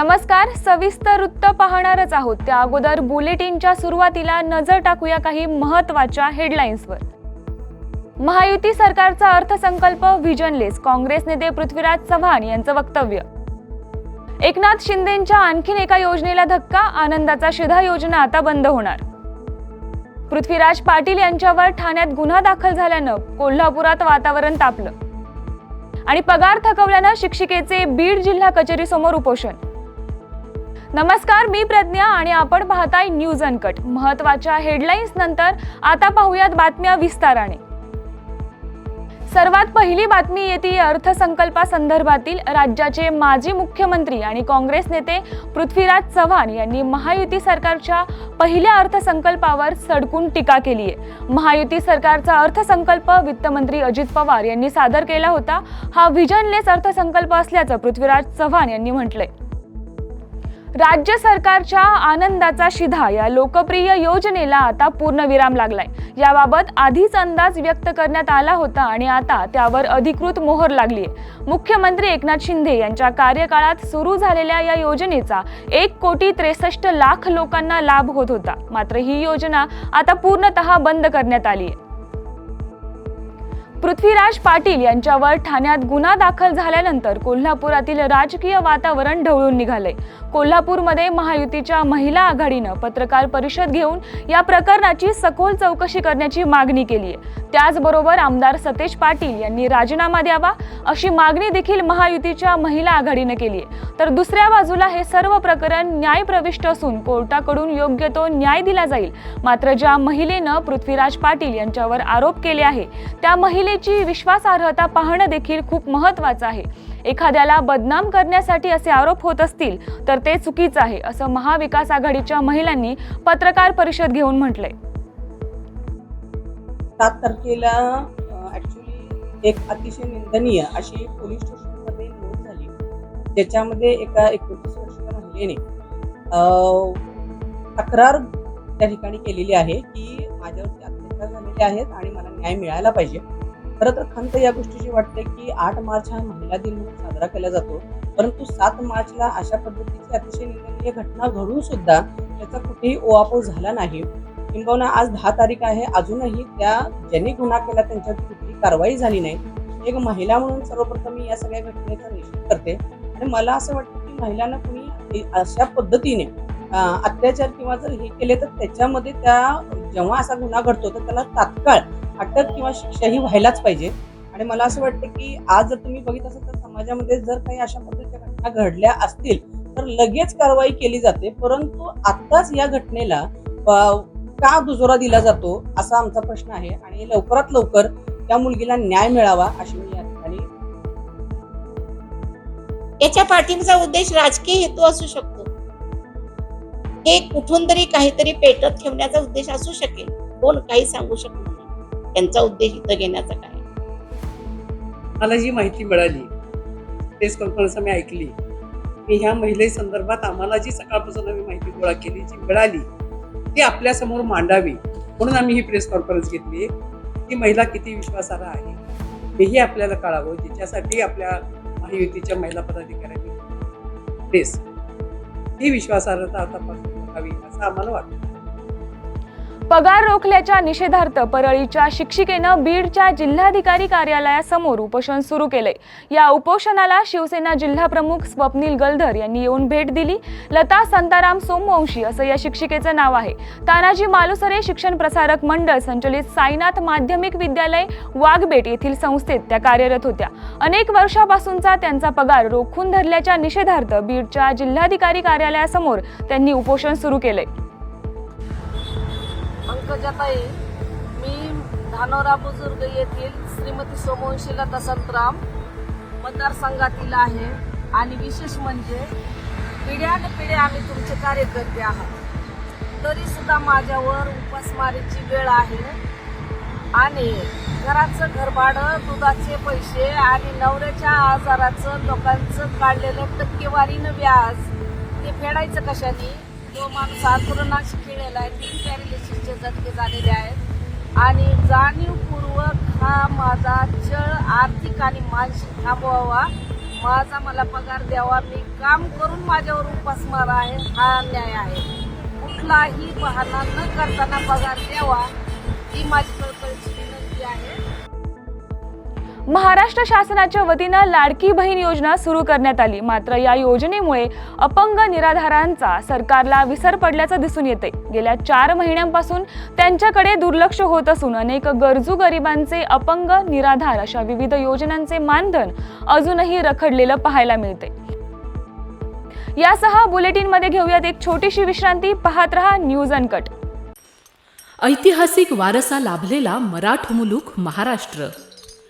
नमस्कार सविस्तर वृत्त पाहणारच आहोत. त्या अगोदर बुलेटिनच्या सुरुवातीला नजर टाकूया काही महत्त्वाच्या हेडलाईन्सवर. महायुती सरकारचा अर्थसंकल्प व्हिजनलेस काँग्रेस नेते पृथ्वीराज चव्हाण यांचं वक्तव्य. एकनाथ शिंदेंच्या आणखीन एका योजनेला धक्का आनंदाचा शिधा योजना आता बंद होणार. पृथ्वीराज पाटील यांच्यावर ठाण्यात गुन्हा दाखल झाल्यानं कोल्हापुरात वातावरण तापलं. आणि पगार थकवल्यानं शिक्षिकेचे बीड जिल्हा कचेरी समोर उपोषण. नमस्कार मी प्रज्ञा आणि आपण पाहताय न्यूज अनकट. महत्त्वाच्या हेडलाईन्स नंतर आता पाहूयात बातम्या विस्ताराने. सर्वात पहिली बातमी येते अर्थसंकल्पासंदर्भातील. राज्याचे माजी मुख्यमंत्री आणि काँग्रेस नेते पृथ्वीराज चव्हाण यांनी महायुती सरकारच्या पहिल्या अर्थसंकल्पावर सडकून टीका केली आहे. महायुती सरकारचा अर्थसंकल्प वित्तमंत्री अजित पवार यांनी सादर केला होता. हा व्हिजनलेस अर्थसंकल्प असल्याचं पृथ्वीराज चव्हाण यांनी म्हटलंय. राज्य सरकारच्या आनंदाचा शिधा या लोकप्रिय योजनेला आता पूर्णविराम लागलाय. याबाबत आधीच अंदाज व्यक्त करण्यात आला होता आणि आता त्यावर अधिकृत मोहर लागली आहे मुख्यमंत्री एकनाथ शिंदे यांच्या कार्यकाळात सुरू झालेल्या या योजनेचा एक कोटी त्रेसष्ट लाख लोकांना लाभ होत होता. मात्र ही योजना आता पूर्णतः बंद करण्यात आली आहे पृथ्वीराज पाटील यांच्यावर ठाण्यात गुन्हा दाखल झाल्यानंतर कोल्हापुरातील राजकीय वातावरण ढवळून निघालंय कोल्हापूरमध्ये महायुतीच्या महिला आघाडीनं पत्रकार परिषद घेऊन या प्रकरणाची सखोल चौकशी करण्याची मागणी केली आहे त्याचबरोबर आमदार सतेज पाटील यांनी राजीनामा द्यावा अशी मागणी देखील महायुतीच्या महिला आघाडीनं केली आहे तर दुसऱ्या बाजूला हे सर्व प्रकरण न्यायप्रविष्ट असून कोर्टाकडून योग्य तो न्याय दिला जाईल. मात्र ज्या महिलेनं पृथ्वीराज पाटील यांच्यावर आरोप केले आहे त्या घटनेची विश्वासार्हता पाहणं देखील खूप महत्वाचं आहे. एखाद्याला बदनाम करण्यासाठी असे आरोप होत असतील तर ते चुकीचं आहे असं महाविकास आघाडीच्या महिलांनी पत्रकार परिषद घेऊन म्हटलंय. सात तारखेला ऍक्च्युली एक अतिशय निंदनीय अशी पोलीस स्टेशनमध्ये नोंद झाली. ज्याच्यामध्ये एका एकोणतीस वर्षीय महिलेने तक्रार त्या ठिकाणी केलेली आहे की माझ्यावरती अत्याचार झालेले आहेत आणि मला न्याय मिळायला पाहिजे. खरं तर खंत या गोष्टीची वाटते की आठ मार्च हा महिला दिन म्हणून साजरा केला जातो परंतु सात मार्चला अशा पद्धतीची अतिशय निंदनीय घटना घडून सुद्धा त्याचा कुठेही ओआपोळ झाला नाही. किंबहुना आज दहा तारीख आहे अजूनही त्या ज्यांनी गुन्हा केला त्यांच्यात कुठली कारवाई झाली नाही. एक महिला म्हणून सर्वप्रथम मी या सगळ्या घटनेचा निषेध करते. आणि मला असं वाटतं की महिलांना कुणी अशा पद्धतीने अत्याचार किंवा जर हे केले तर त्याच्यामध्ये त्या जेव्हा असा गुन्हा घडतो तर त्याला तात्काळ अटक किंवा शिक्षा ही व्हायलाच पाहिजे. आणि मला असं वाटतं की आज जर तुम्ही बघित असाल तर समाजामध्ये जर काही अशा पद्धतीच्या घटना घडल्या असतील तर लगेच कारवाई केली जाते. परंतु आत्ताच या घटनेला का दुजोरा दिला जातो असा आमचा प्रश्न आहे. आणि लवकरात लवकर त्या मुलगीला न्याय मिळावा अशी मी या ठिकाणी याच्या पाठीमागचा उद्देश राजकीय हेतू असू शकतो. हे कुठून तरी काहीतरी पेटत ठेवण्याचा उद्देश असू शकेल. कोण काही सांगू शकत त्यांचा उद्देश इथं घेण्याचा काय? मला जी माहिती मिळाली प्रेस कॉन्फरन्स मी ऐकली की ह्या महिलेसंदर्भात आम्हाला जी सकाळपासून आम्ही माहिती गोळा केली जी मिळाली ती आपल्यासमोर मांडावी म्हणून आम्ही ही प्रेस कॉन्फरन्स घेतली. ती महिला किती विश्वासार्ह आहे हेही आपल्याला कळावं त्याच्यासाठी आपल्या महायुतीच्या महिला पदाधिकाऱ्यांनी प्रेस. ही विश्वासार्हता आता बघावी असं आम्हाला वाटतं. पगार रोखल्याच्या निषेधार्थ परळीच्या शिक्षिकेनं बीडच्या जिल्हाधिकारी कार्यालयासमोर उपोषण सुरू केलंय. या उपोषणाला शिवसेना जिल्हा प्रमुख स्वप्नील गलधर यांनी येऊन भेट दिली. लता संताराम सोमवंशी असं या शिक्षिकेचं नाव आहे. तानाजी मालुसरे शिक्षण प्रसारक मंडळ संचलित साईनाथ माध्यमिक विद्यालय वाघबेट येथील संस्थेत त्या कार्यरत होत्या. अनेक वर्षापासूनचा त्यांचा पगार रोखून धरल्याच्या निषेधार्थ बीडच्या जिल्हाधिकारी कार्यालयासमोर त्यांनी उपोषण सुरू केलंय. पंकजाताई मी धानोरा बुजुर्ग येथील श्रीमती सोमवंशी लता मतदारसंघातील आहे. आणि विशेष म्हणजे पिढ्यान पिढ्या आम्ही तुमचे कार्यकर्ते आहात. तरी सुद्धा माझ्यावर उपासमारीची वेळ आहे. आणि घराचं घरभाडं दुधाचे पैसे आणि नवऱ्याच्या आजाराचं लोकांचं काढलेलं टक्केवारीनं व्याज ते फेडायचं कशाने? जो माणूस आतुरणाशी खेळलेला आहे तीन पॅरेलिसिसचे झटके झालेले आहेत. आणि जाणीवपूर्वक हा माझा छळ आर्थिक आणि मानसिक थांबवावा. माझा मला पगार द्यावा. मी काम करून माझ्यावर उपासमार आहे. हा न्याय आहे. कुठलाही बहाणा न करताना पगार द्यावा. ही माझी महाराष्ट्र शासनाच्या वतीनं लाडकी बहीण योजना सुरू करण्यात आली. मात्र या योजनेमुळे अपंग निराधारांचा सरकारला विसर पडल्याचं दिसून येते. गेल्या चार महिन्यांपासून त्यांच्याकडे दुर्लक्ष होत असून अनेक गरजू गरिबांचे अपंग निराधार अशा विविध योजनांचे मानधन अजूनही रखडलेलं पाहायला मिळते. यासह बुलेटिनमध्ये घेऊयात एक छोटीशी विश्रांती. पाहत रहा न्यूज अनकट. ऐतिहासिक वारसा लाभलेला मराठ मुलूक महाराष्ट्र.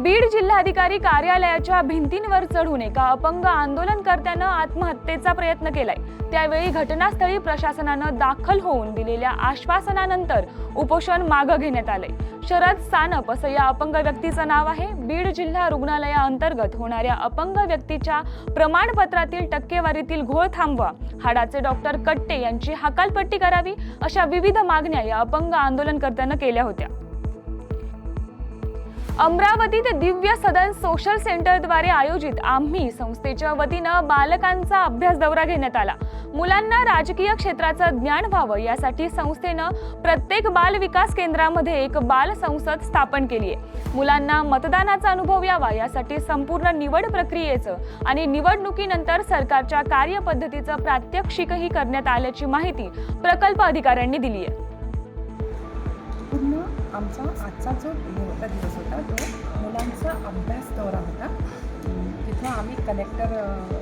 बीड जिल्हाधिकारी कार्यालयाच्या भिंतींवर चढून एका अपंग आंदोलनकर्त्यानं आत्महत्येचा प्रयत्न केलाय. त्यावेळी घटनास्थळी प्रशासनानं दाखल होऊन दिलेल्या आश्वासनानंतर उपोषण मागं घेण्यात आलंय. शरद सानप असं या अपंग व्यक्तीचं नाव आहे. बीड जिल्हा रुग्णालयाअंतर्गत होणाऱ्या अपंग व्यक्तीच्या प्रमाणपत्रातील टक्केवारीतील घोळ थांबवा हाडाचे डॉक्टर कट्टे यांची हकालपट्टी करावी अशा विविध मागण्या या अपंग आंदोलनकर्त्यानं केल्या होत्या. अमरावतीत दिव्य सदन सोशल सेंटरद्वारे आयोजित. आम्ही संस्थेच्या वतीनं बालकांचा अभ्यास दौरा घेण्यात आला. मुलांना राजकीय क्षेत्राचं ज्ञान व्हावं यासाठी संस्थेनं प्रत्येक बाल विकास केंद्रामध्ये एक बाल संसद स्थापन केली आहे मुलांना मतदानाचा अनुभव यावा यासाठी संपूर्ण निवड प्रक्रियेचं आणि निवडणुकीनंतर सरकारच्या कार्यपद्धतीचं प्रात्यक्षिकही करण्यात आल्याची माहिती प्रकल्प अधिकाऱ्यांनी दिली आहे आमचा आजचा जो होता दिवस होता तो मुलांचा अभ्यास दौरा होता तिथं आम्ही कलेक्टर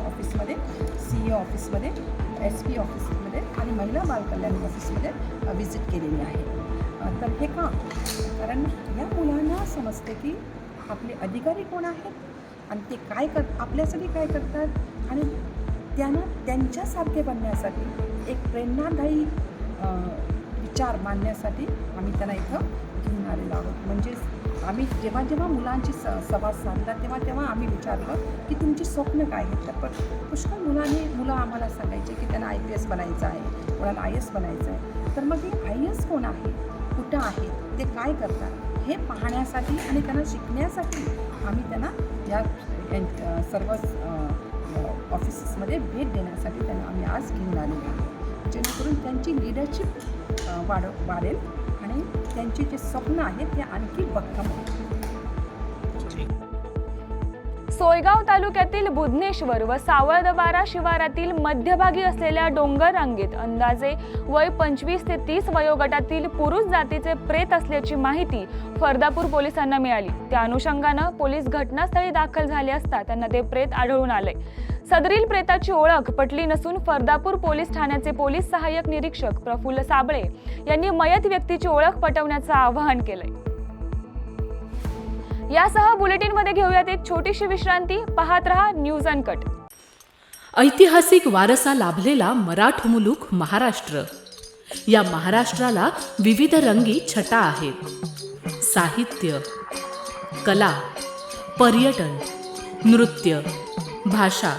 ऑफिसमध्ये सी ए ऑफिसमध्ये एस पी ऑफिसमध्ये आणि महिला बाल कल्याण ऑफिसमध्ये व्हिजिट केलेली आहे. तर हे का? कारण या मुलांना समजते की आपले अधिकारी कोण आहेत आणि ते काय कर आपल्यासाठी काय करतात आणि त्यांना त्यांच्यासारखे बनण्यासाठी एक प्रेरणादायी विचार मांडण्यासाठी आम्ही त्यांना इथं घेऊन आलेलो आहोत. म्हणजेच आम्ही जेव्हा जेव्हा मुलांची स संवाद साधला तेव्हा तेव्हा आम्ही विचारलं की तुमची स्वप्न काय आहेत? तर पण पुष्कळ मुलांनी मुलं आम्हाला सांगायचे की त्यांना आय पी एस बनायचं आहे कोणाला आय एस बनायचं आहे. तर मग हे आय एस कोण आहे? कुठं आहे? ते काय करतात? हे पाहण्यासाठी आणि त्यांना शिकण्यासाठी आम्ही त्यांना या सर्व ऑफिसेसमध्ये भेट देण्यासाठी त्यांना आम्ही आज घेऊन आलेलो आहोत. जेणेकरून त्यांची लिडरशिप वाढ वाढेल. आणि त्यांची जे स्वप्न आहेत ते आणखी भक्कम सोयगाव तालुक्यातील बुधनेश्वर व सावळदवारा शिवारातील मध्यभागी असलेल्या डोंगर रांगेत अंदाजे वय पंचवीस ते तीस वयोगटातील पुरुष जातीचे प्रेत असल्याची माहिती फरदापूर पोलिसांना मिळाली. त्या अनुषंगानं पोलीस घटनास्थळी दाखल झाले असता त्यांना ते प्रेत आढळून आले सदरील प्रेताची ओळख पटली नसून फरदापूर पोलीस ठाण्याचे पोलीस सहाय्यक निरीक्षक प्रफुल्ल साबळे यांनी मयत व्यक्तीची ओळख पटवण्याचं आवाहन केलंय. यासह बुलेटिनमध्ये घेऊयात एक छोटीशी विश्रांती. पाहत रहा न्यूज अनकट. ऐतिहासिक वारसा लाभलेला मराठ मुलूक महाराष्ट्र. या महाराष्ट्राला विविध रंगी छटा आहेत. साहित्य कला पर्यटन नृत्य भाषा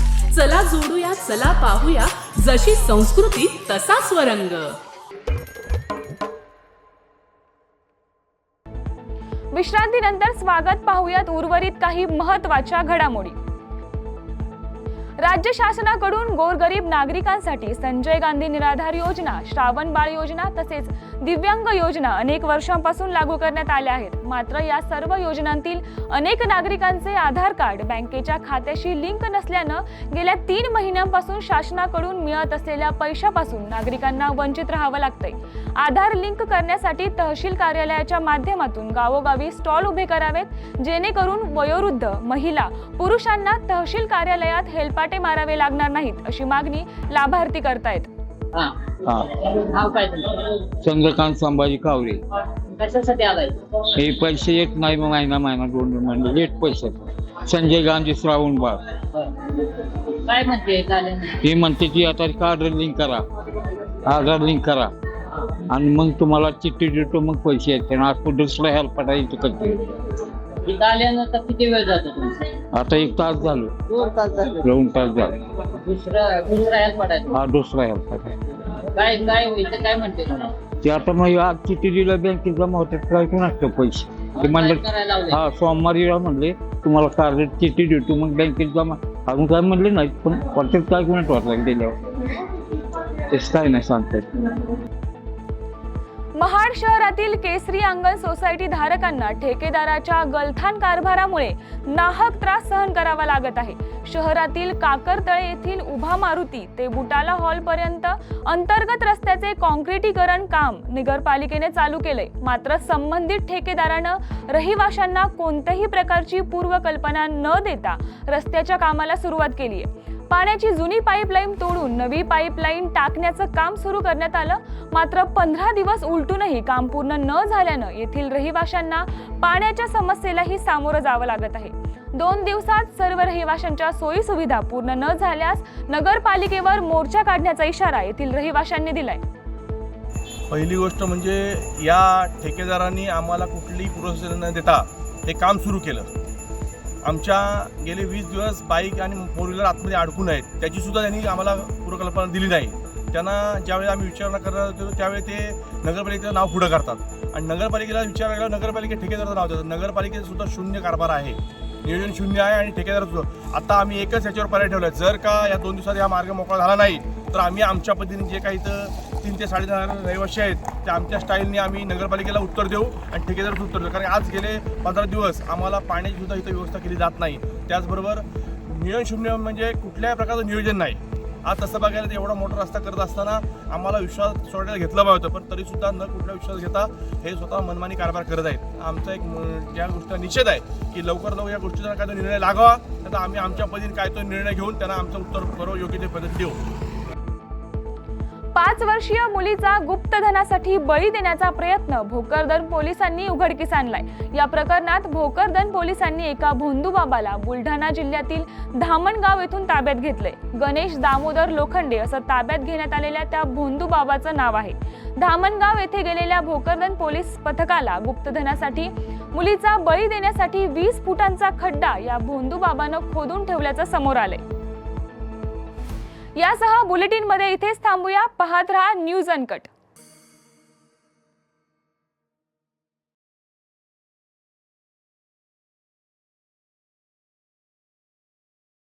चला जोडूया चला पाहूया. जशी संस्कृती तसा स्वरंग. विश्रांतीनंतर स्वागत पाहूयात उर्वरित काही महत्त्वाच्या घडामोडी. राज्य शासनाकडून गोरगरीब नागरिकांसाठी संजय गांधी निराधार योजना श्रावण बाळ योजना तसेच दिव्यांग योजना अनेक वर्षांपासून लागू करण्यात आल्या आहेत. मात्र या सर्व योजनांतील अनेक नागरिकांचे आधार कार्ड बँकेच्या खात्याशी लिंक नसल्यानं गेल्या तीन महिन्यांपासून शासनाकडून मिळत असलेल्या पैशापासून नागरिकांना वंचित राहावं लागतंय. आधार लिंक करण्यासाठी तहसील कार्यालयाच्या माध्यमातून गावोगावी स्टॉल उभे करावेत जेणेकरून वयोवृद्ध महिला पुरुषांना तहसील कार्यालयात हेलपाटे मारावे लागणार नाहीत अशी मागणी लाभार्थी करतायत. हा. नाव काय चंद्रकांत संभाजी कावरे. कशासाठी आलाय? हे पैसे येत नाही मग महिना महिना दोन दोन महिने. लेट पैसे. संजय गांधी श्रावण बाग काय म्हणते हे म्हणते की आता कार्ड लिंक करा. आधार लिंक करा. आणि मग तुम्हाला चिठ्ठी देतो मग पैसे येते. आणि आज दुसरा हेल्प पाठायचं करते इथं आल्यानंतर किती वेळ जातो तुमचा? आता एक तास झालो. दोन तास झाले. दोन तास झालो. दुसरा दुसरा ह्याच पडायचं. हा दुसरा हेल्प काय काय म्हणते तुम्हाला? ते आता मग आज चिठ्ठी दिलं बँकेत जमा होतात काय कोण असतं पैसे? ते म्हणलं करायला हा सोमवारी या म्हणले तुम्हाला कार्ड चिठ्ठी देतो मग बँकेत जमा. अजून काय म्हणले नाही पण परत काय कोणी वाटलं दिल्यावर तेच काय नाही सांगतात महाड शहरातील केसरी अंगण सोसायटी धारकांना ठेकेदाराच्या गलथान कारभारामुळे नाहक त्रास सहन करावा लागत आहे. शहरातील काकरतळे येथील उभा मारुती ते बुटाला हॉल पर्यंत अंतर्गत रस्त्याचे कॉन्क्रिटीकरण काम नगरपालिकेने चालू केले मात्र संबंधित ठेकेदारानं रहिवाशांना कोणत्याही प्रकारची पूर्वकल्पना न देता रस्त्याच्या कामाला सुरुवात केली आहे पाण्याची जुनी पाईपलाईन तोडून नवी पाईपलाईन टाकण्याचं काम सुरू करण्यात आलं. मात्र पंधरा दिवस उलटूनही काम पूर्ण न झाल्यानं येथील रहिवाशांना पाण्याच्या समस्येलाही सामोरं जावं लागत आहे. दोन दिवसात सर्व रहिवाशांच्या सोयी सुविधा पूर्ण न झाल्यास नगरपालिकेवर मोर्चा काढण्याचा इशारा येथील रहिवाशांनी दिलाय. पहिली गोष्ट म्हणजे या ठेकेदारांनी आम्हाला कुठलीही पूर्वसूचना न देता हे काम सुरू केलं. आमच्या गेले वीस दिवस बाईक आणि फोर व्हीलर आतमध्ये अडकून आहेत. त्याची सुद्धा त्यांनी आम्हाला पूर्वकल्पना दिली नाही. त्यांना ज्यावेळी आम्ही विचारणा करणार होतो त्यावेळी ते नगरपालिकेचं नाव पुढं करतात. आणि नगरपालिकेला विचार केला नगरपालिके ठेकेदाराचं नाव देतात. नगरपालिकेतसुद्धा शून्य कारभार आहे. नियोजन शून्य आहे आणि ठेकेदार सुद्धा. आता आम्ही एकच याच्यावर पर्याय ठेवला आहे जर का या दोन दिवसात हा मार्ग मोकळा झाला नाही तर आम्ही आमच्या पद्धतीने जे काही इथं तीन ते साडेदहा रहिवाशी आहेत. ते आमच्या स्टाईलने आम्ही नगरपालिकेला उत्तर देऊ आणि ठेकेदारच उत्तर देऊ. कारण आज गेले पंधरा दिवस आम्हाला पाण्याची सुद्धा इथं व्यवस्था केली जात नाही. त्याचबरोबर नियोजन शून्य म्हणजे कुठल्याही प्रकारचं नियोजन नाही. आज तसं बघायला तर एवढा मोठा रस्ता करत असताना आम्हाला विश्वास सोडायला घेतला पाहिजे होतं. पण तरीसुद्धा न कुठला विश्वास घेता हे स्वतः मनमानी कारभार करत आहेत. आमचा एक या गोष्टीला निषेध आहे की लवकर लवकर या गोष्टीचा काय तो निर्णय लागावा तर आम्ही आमच्या पद्धतीने काय तो निर्णय घेऊन त्यांना आमचं उत्तर बरोबर योग्य ते पद्धत देऊ. पाच वर्षीय मुलीचा गुप्तधनासाठी बळी देण्याचा प्रयत्न भोकरदन पोलिसांनी उघडकीस आणलाय. या प्रकरणात भोकरदन पोलिसांनी एका भोंदूबाबाला बुलढाणा जिल्ह्यातील धामणगाव येथून ताब्यात घेतले गणेश दामोदर लोखंडे असं ताब्यात घेण्यात आलेल्या त्या भोंदूबाबाचं नाव आहे. धामणगाव येथे गेलेल्या भोकरदन पोलीस पथकाला गुप्तधनासाठी मुलीचा बळी देण्यासाठी वीस फुटांचा खड्डा या भोंदूबाबानं खोदून ठेवल्याचं समोर आलंय. यासह बुलेटिनमध्ये इथेच थांबूया. पाहत रहा न्यूज अनकट.